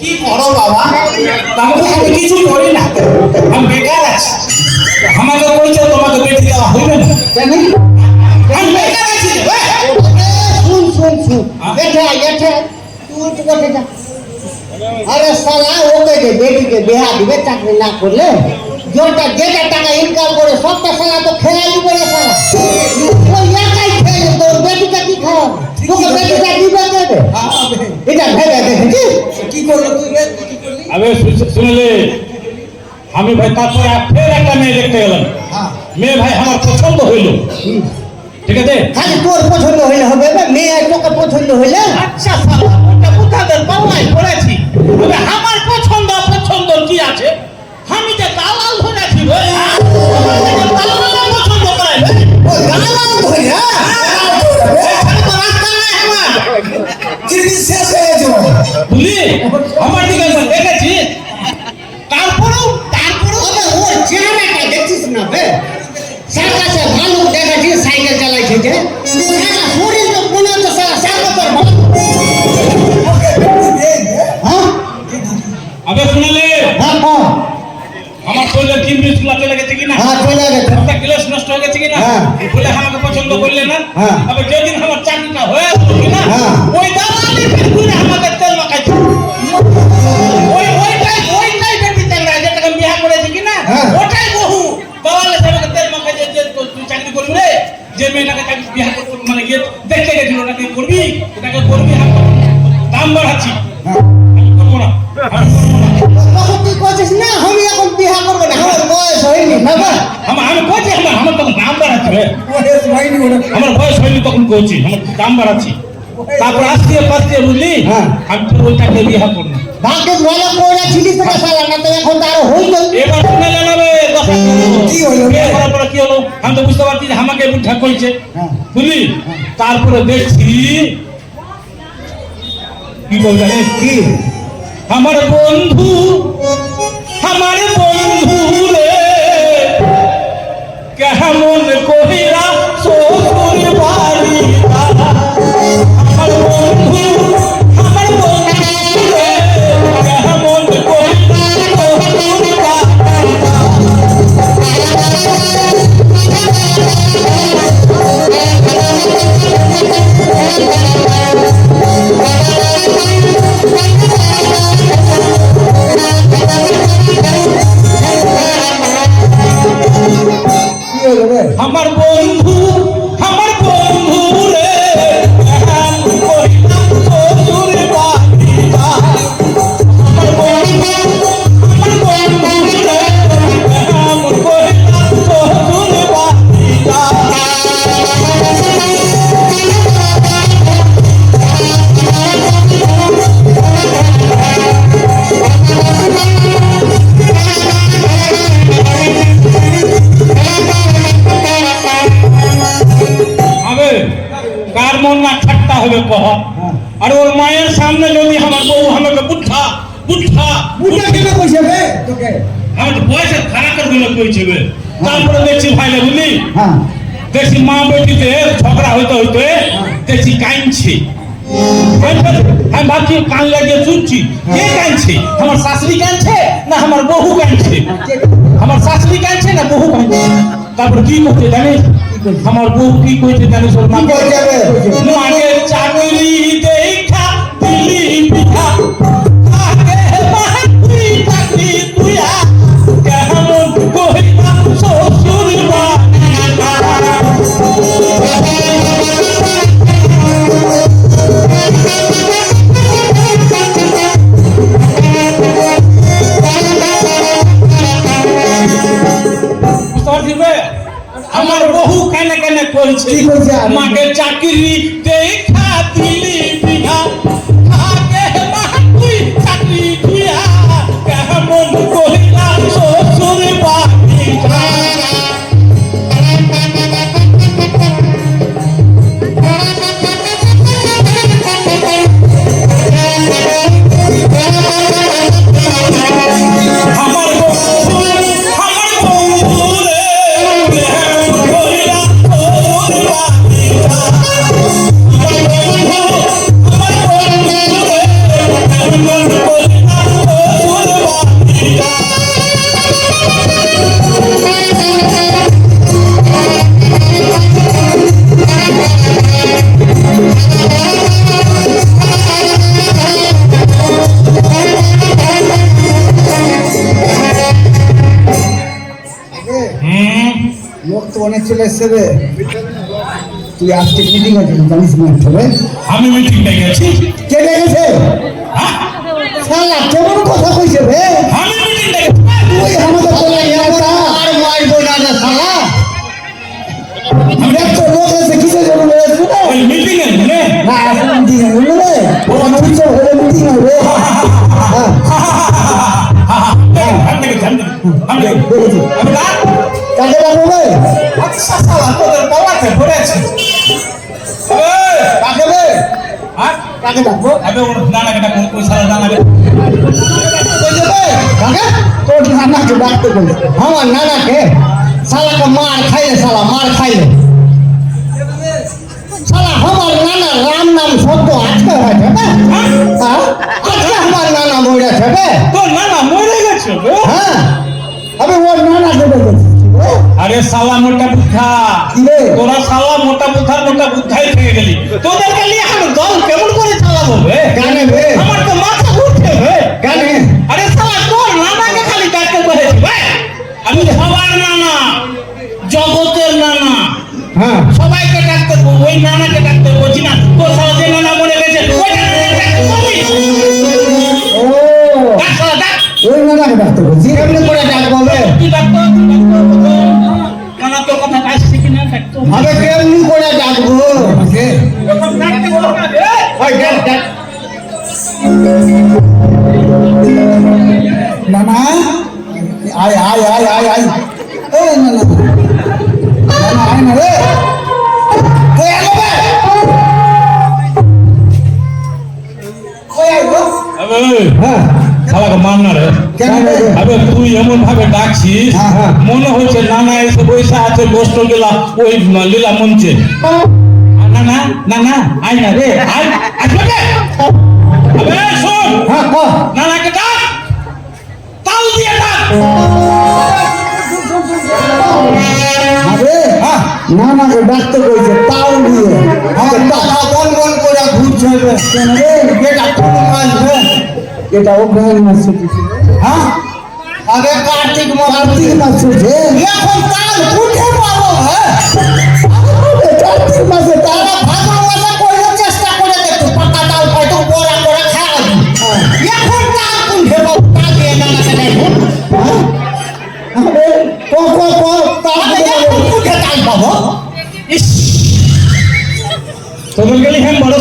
কি করো বাবা? তাহলে আমি কিছু করি না। আমি বেকার আছি। আমাকে বলছে তোমাকে বেটি দেওয়া হইবে না। জানি আমি বেকার আছি রে, ভাই। শুন শুন শুন। হ্যাঁ? এটা এটা তুই তো কথা যা আরে সালা ওকে যে বেটিকে বিয়া দিবে চাকরি না করলে যেটা যেটা টাকা ইনকাম করে সবটা সালা তো খেলাই করে সালা ওই একাই খেয়ে তোর বেটিটা কি খাওয়া তোকে বেটিটা দিবে দেবে এটা ভেবে দেখেছিস? কি করল তুই কি শু- শুনলে? আমি ভাই তারপরে ফের একটা মেয়ে দেখতে গেলাম। হ্যাঁ। মেয়ে ভাই আমার পছন্দ হইল। ঠিক আছে? খালি তোর পছন্দ হইলে হবে না মেয়ে তোকে পছন্দ হইলে? আচ্ছা সালা ওটা কোথাদের বাংলায় পড়েছি? তবে আমার পছন্দ অপছন্দ কি আছে? আমার বয়স হয়নি তখন আমার দাম বাড়াচ্ছি তারপর বুঝলি হ্যাঁ। আমি তো ওইটাকে বিয়া করব ভাগ্যে ভালো করে ছিলিস না সালা না তো এখন তো আরও হইতো এবার শুনে জানাবে কি হলো? বিয়ে করার পরে কি হলো আমি তো বুঝতে পারছি আমাকে কইছে হ্যাঁ। বুঝলি তারপরে দেখছি কি বল কি? আমার বন্ধু আমার বন্ধু রে। কেমন কহিরা শ্বশুর বাড়ি আমার বন্ধু ওর মায়ের সামনে যদি আমার বউ আমাকে বুদ্ধা বুদ্ধা বুটা কেন কইছে বে তোকে? আমার তো বয়সের খারাপেরগুলো কইছে বে। তারপরে দেখছি ভাইলে বুঝলি? হ্যাঁ। দেখছি মা বেটিতে ঝগড়া হইতে হইতে দেখছি কাঁদছে। আমি ভাবছি কান লাগিয়ে শুনছি কে কাঁদছে? আমার শাশুড়ি কাঁদছে না আমার বহু কাঁদছে? আমার শাশুড়ি কাঁদছে না বহু কাঁদছে? তারপর কি করছে জানিস? আমার বউ কি কইছে জানিস ওর মাকে? চাকরি দেখা আমার বহু কেনে কেনে কইছে কি কইছে? আমি- মাকে চাকরি দেখা দিলি ছেলে এসছে রে তুই আজকে মিটিং আছে জানিস না ছেলে আমি মিটিং ডেকেছি কে ডেকেছে হ্যাঁ? শালা কেমন কথা কইছে রে আমি মিটিং ডেকেছি তুই আমাদের বলে এলাকা আর মারবো না রে শালা দেখছ লোক এসে কিসের জন্য বলেছে রে ওই মিটিং এ মানে না মিটিং রে ও তো হলো মিটিং হ্যাঁ কাকে ডাকবো আচ্ছা শালা তোদের পাওয়াতে পড়েছে কাকে রে হ্যাঁ? কাকে ডাকবো? আবে ওর নানাকে ডাক ওই শালা নানাকে। কইছে রে কাকে? তোর নানাকে ডাকতে বলে আমার নানাকে? শালাকে মার খাইলে শালা মার খাইলে। শালা আমার নানা রাম নাম শব্দ আজকে হয়েছে বে। হ্যাঁ? আজকে আমার নানা মরেছে বে। তোর নানা মরে গেছে হ্যাঁ? আমি ওর নানাকে দেখেছি। আরে সালা মোটা বুদ্ধা। তোরা শালা মোটা বুদ্ধা মোটা বুদ্ধাই থেকে গেলি। তোদের কালি এখন দল কেমন করে চালাবো গানে বে? আমার তো মাথা ঘুরছে বে। গানে আরে শালা তোর নানাকে খালি ডাকতে বলেছি বে। আমি সবার নানা জগতের নানা। হ্যাঁ। সবাইকে ডাকতে ওই নানাকে ডাকতে বলছি না। তোর শালা যে নানা মরে গেছে ওই নানাকে ডাকতে বলছি। কেমনি করে ডাকবো নানা আয় আয় আয় আয় আয়। এ না বে? কই আয় না রে। আবে তুই এমন ভাবে ডাকছিস হ্যাঁ, হ্যাঁ। মনে হচ্ছে নানা এসে বসে আছে গোষ্ঠ গেলা ওই লীলা মঞ্চে। না না না না আয় না রে আয়। আসবে হ্যাঁ ক? নানাকে ডাক। দিয়ে ডাক আরে হ্যাঁ নানাকে ডাকতে কইছে তাও দিয়ে হ্যাঁ তারা বন বন করে ঘুরছে কেন রে? এটা কোন মাস রে? এটা মাস ছুটেছে হ্যাঁ? আগে কার্তিক মাস কার্তিক মাস ছুটে এখন তাল উঠে পাবো হ্যাঁ? কার্তিক মাসে তারা ভাদ্র মাসে করে চেষ্টা করে দেখো পাকা তাল হয়তো বড়া করে খাওয়া এখন তাল উঠে পাবো আরে ক ক তাল পাবো ইস তোদের গেলি হ্যাঁ বড়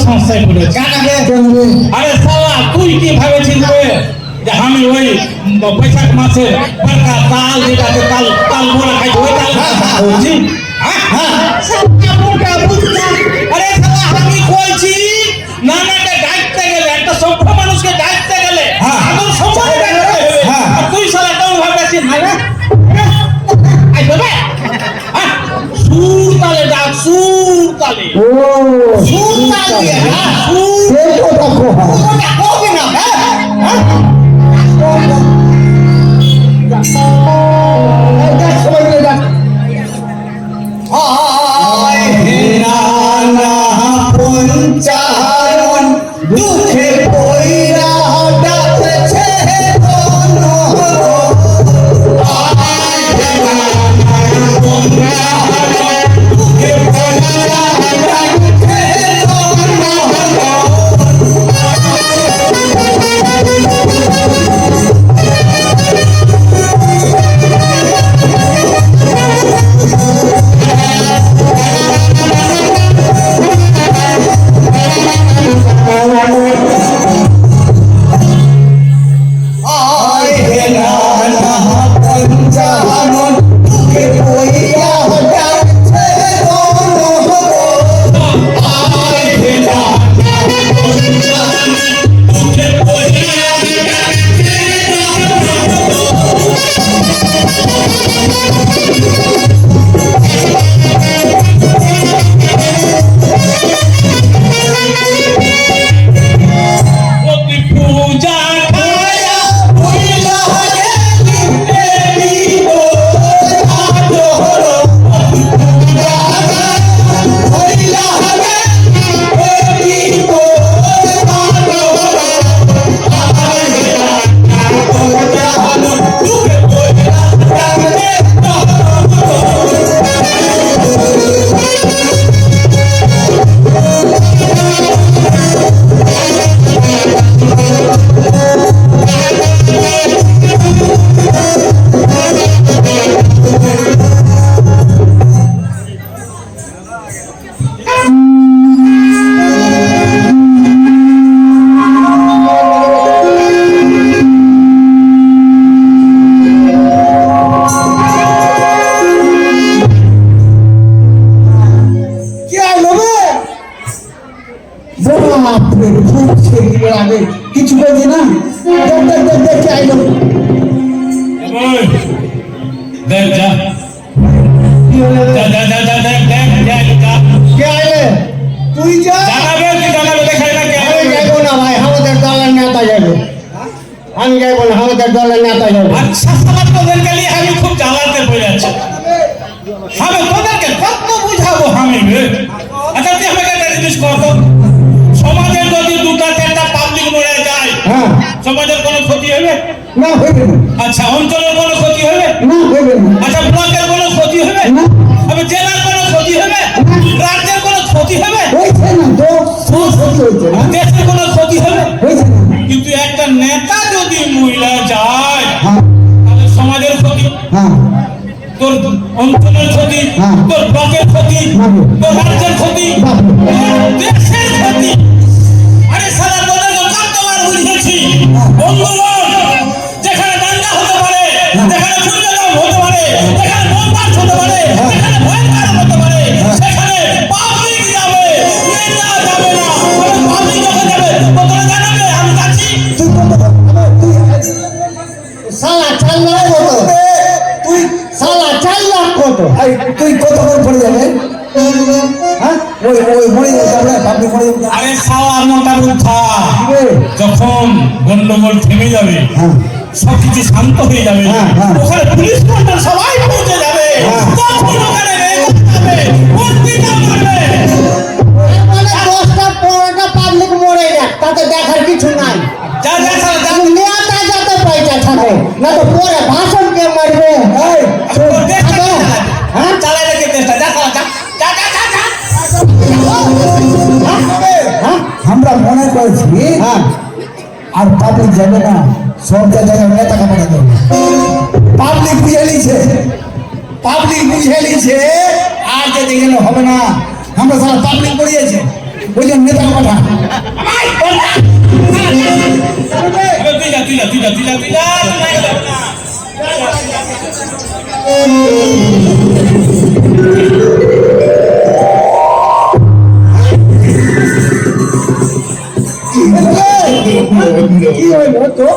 কেন রে আরে শালা তুই কি ভেবেছিস রে যে আমি ওই বৈশাখ মাসে তাল যেটাতে তাল তাল মোড়া খাই ওই তাল বলছি আরে আমি কইছি নানাকে ডাকতে তালে ডাক সুর তালে ও সুর তালে হ্যাঁ সুর সে কথা কোহা ওটা কবি না হ্যাঁ হ্যাঁ দেখ সবাই মিলে দেখ হায় हम বলে बोल हम तो डोल ना तो जाओ अच्छा समझ तो दिन के लिए हम खूब কত বুঝাবো আমি আচ্ছা তুই আমাকে একটা জিনিস কর সমাজের যদি দুটা চারটা পাবলিক মরে যায় হ্যাঁ। সমাজের কোনো ক্ষতি হবে? না হবে আচ্ছা অঞ্চলের কোনো ক্ষতি হবে? না হবে আচ্ছা অঞ্চলের ক্ষতি হ্যাঁ। তোর ব্লকের ক্ষতি তোর রাজ্যের ক্ষতি দেশের যাবে। হ্যাঁ। সবকিছু শান্ত হয়ে যাবে। হ্যাঁ, হ্যাঁ। ওখানে পুলিশ সবাই আর পাবলিক যাবে না, সব জায়গায় আমরা টাকা পাঠাতে হবে পাবলিক বুঝে নিয়েছে। পাবলিক বুঝে নিয়েছে, আর যেতে গেলে হবে না। আমরা সারা পাবলিক পড়িয়েছে ওই জন্য নেতাকে Thank you. બીજી હોય નો તો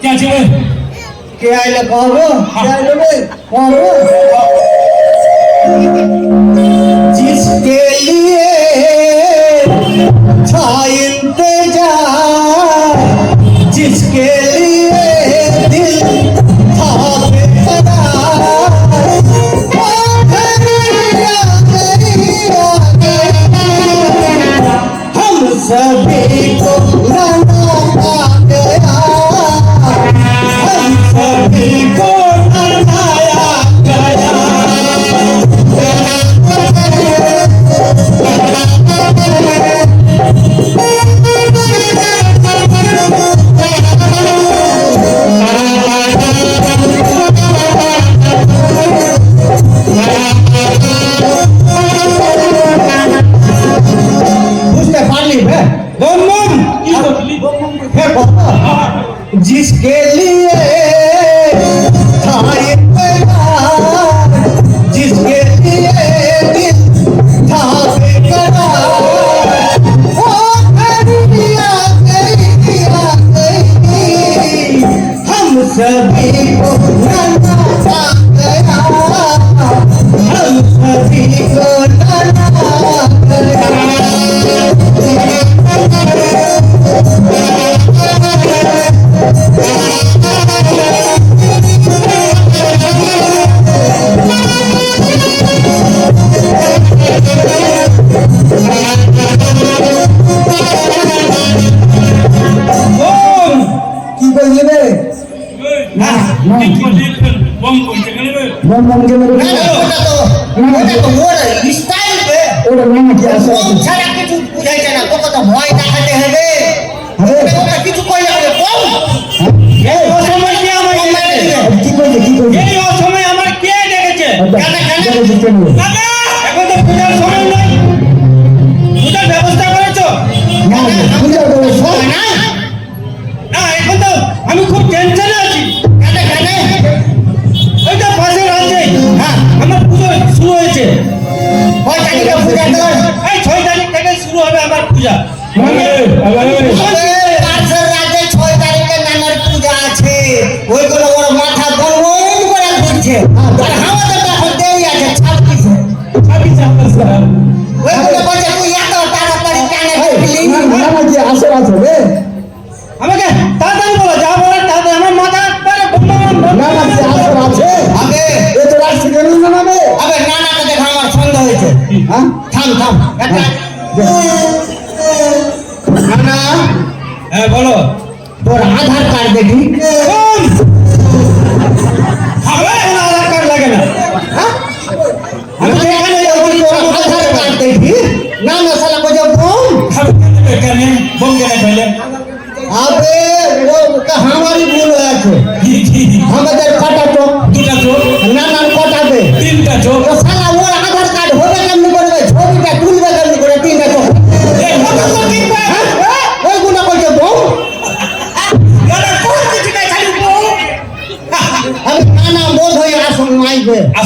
ક્યાં છે કે આ લે કહો ક્યાં લે ભાઈ કહો जिसके लिए छा इंतज़ार जिसके Gracias. নানা? হ্যাঁ বলো। তোর আধার কার্ড দেখি। হবে আধার কার্ড লাগে না। হ্যাঁ? আমি যেখানে যাব তোর আধার আমাদের কাটা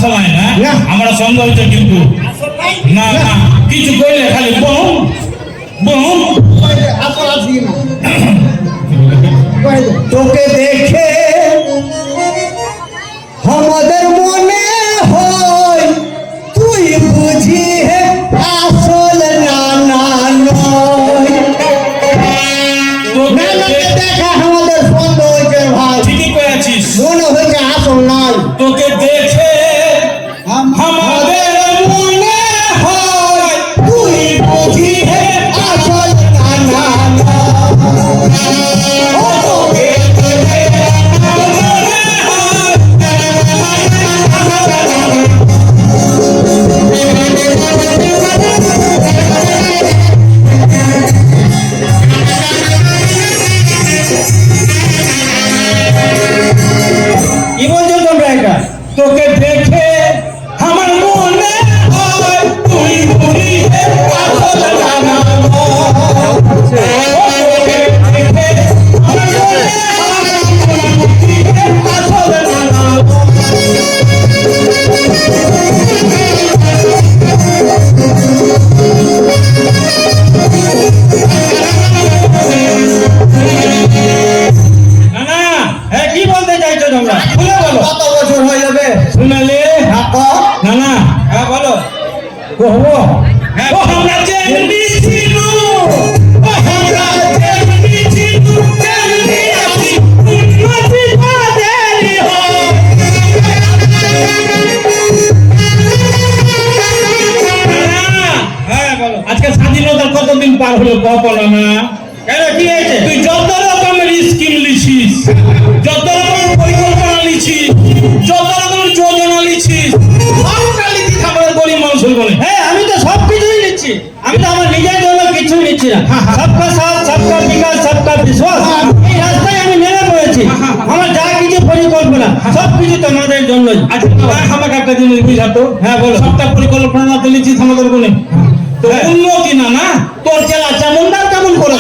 আসল নাই হ্যাঁ? না। আমরা সন্দেহ হচ্ছে কিন্তু। না না কিছু কইলে খালি বম বম না? যত রকম পরিকল্পনা নিছি যত রকম যোজনা নিছি খাবার গরিব মানুষের বলে হ্যাঁ আমি তো সব কিছুই নিচ্ছি। আমি তো আমার নিজের জন্য কিছুই নিচ্ছি না। সবকা সাথ সবকা বিকাশ সবকা বিশ্বাস এই রাস্তায় আমি নেমে পড়েছি। আমার যা কিছু পরিকল্পনা সব তোমাদের জন্য আচ্ছা, আমাকে একটা জিনিস বুঝাতো হ্যাঁ বলো। সবটা পরিকল্পনা তো লিখছি তোমাদের বলে উন্নতি না না? তোর চেলা চামুন্ডার কেমন করে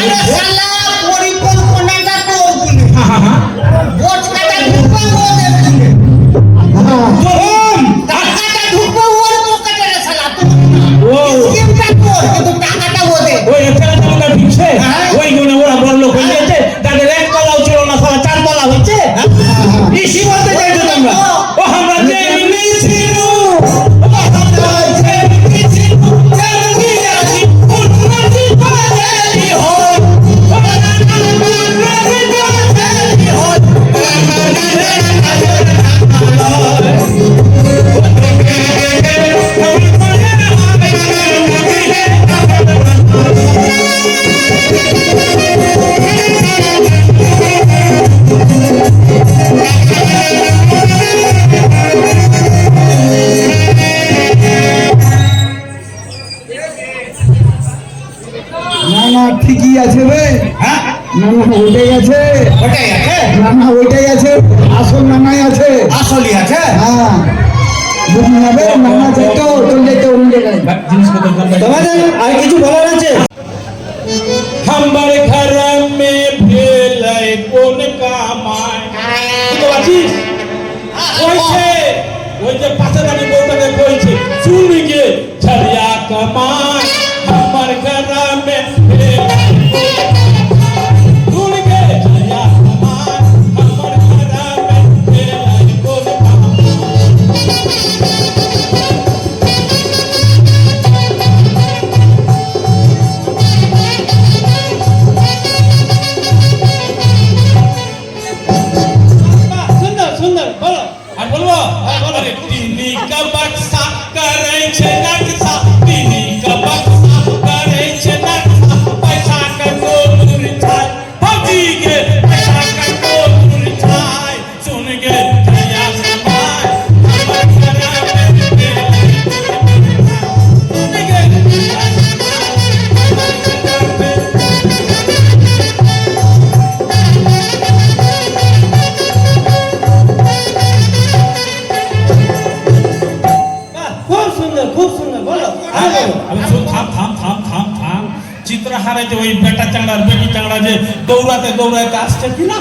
দৌড়াতে দৌড়াতে আসছে কিনা?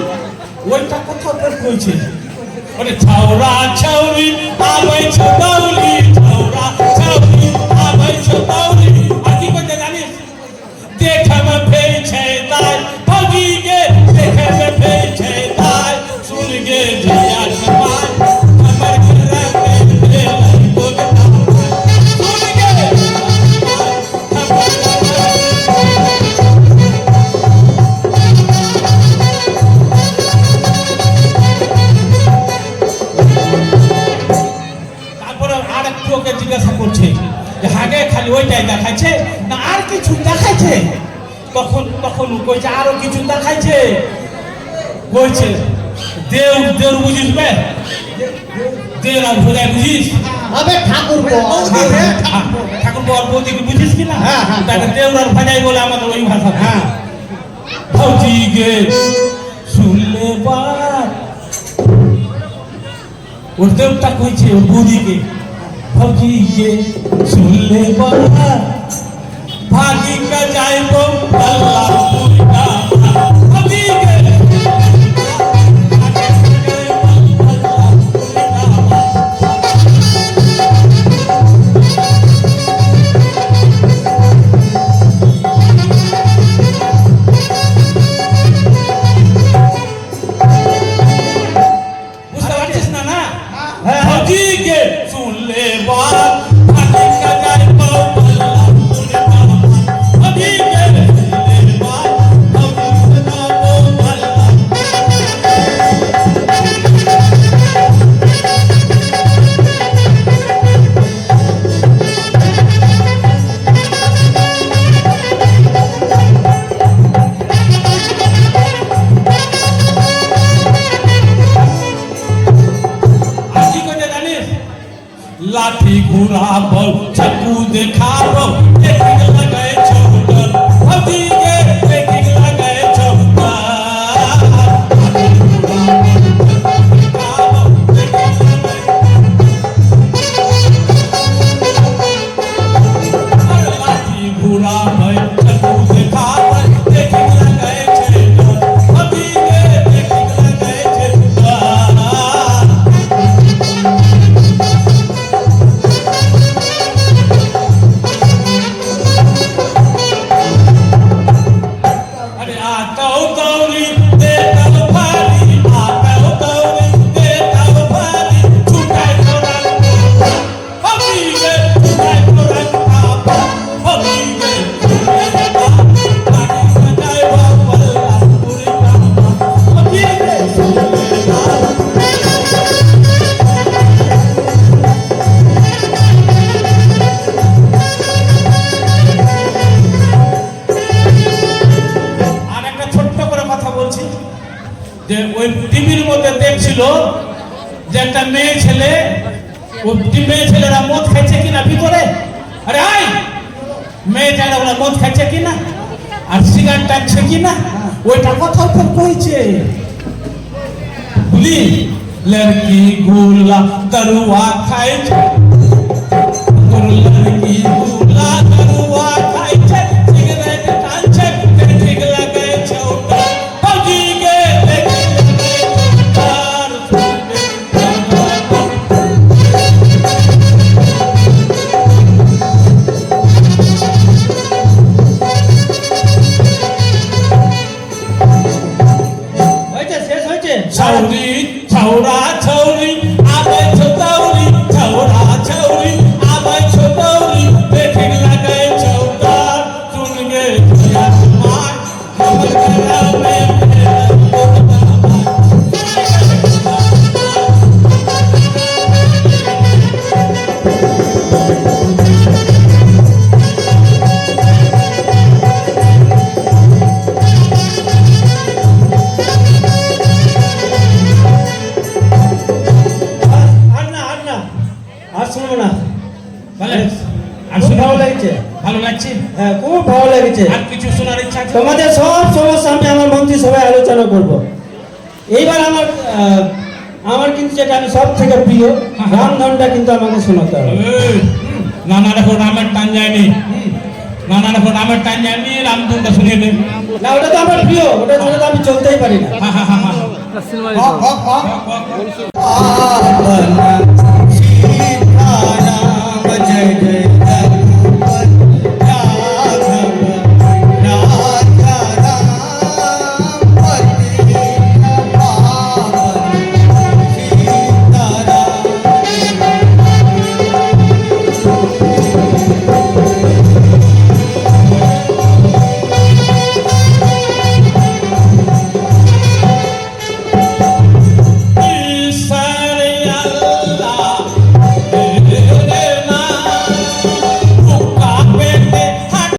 ওইটা কোথাও বের করেছে? ছাওরা ছাউরি ছাউরি ছাওরা তখন কইছে আরও কিছু দেখাইছে কইছে দেউ দেউ বুঝিস দেউ আর ভোলাই বুঝিস? আবে ঠাকুর ঠাকুর বর হ্যাঁ, বৌদি বুঝিস কি না? তাকে দেউ আর ভাজাই বলে আমাদের ওই ভাষা। হ্যাঁ। ভৌজি গে শুনলে বার ওর দেবটা কইছে ওর বৌদিকে ভৌজি গে শুনলে বার ভাগি কা যাইব আল্লাহ একটা মেয়ে ছেলে মেয়ে ছেলেরা মদ খাইছে কিনা ভিতরে আরে আয়! মেয়েটারা ওরা মদ খাইছে কিনা? আর সিগারেট টানছে কিনা? ওইটা কথা তো কইছে। বলি, লড়কি গোলা তরুয়া খাইছে লড়কি আমি সব থেকে প্রিয় রাম গানটা কিন্তু আমাকে শোনাতে হবে। নানা রকম রামের টান যায়নি। নানা রকম রামের টান যায়নি রামধনটা শুনে নেই না। ওটা তো আমার প্রিয় ওটা ছাড়া তো আমি চলতেই পারি না। হ্যাঁ হ্যাঁ হ্যাঁ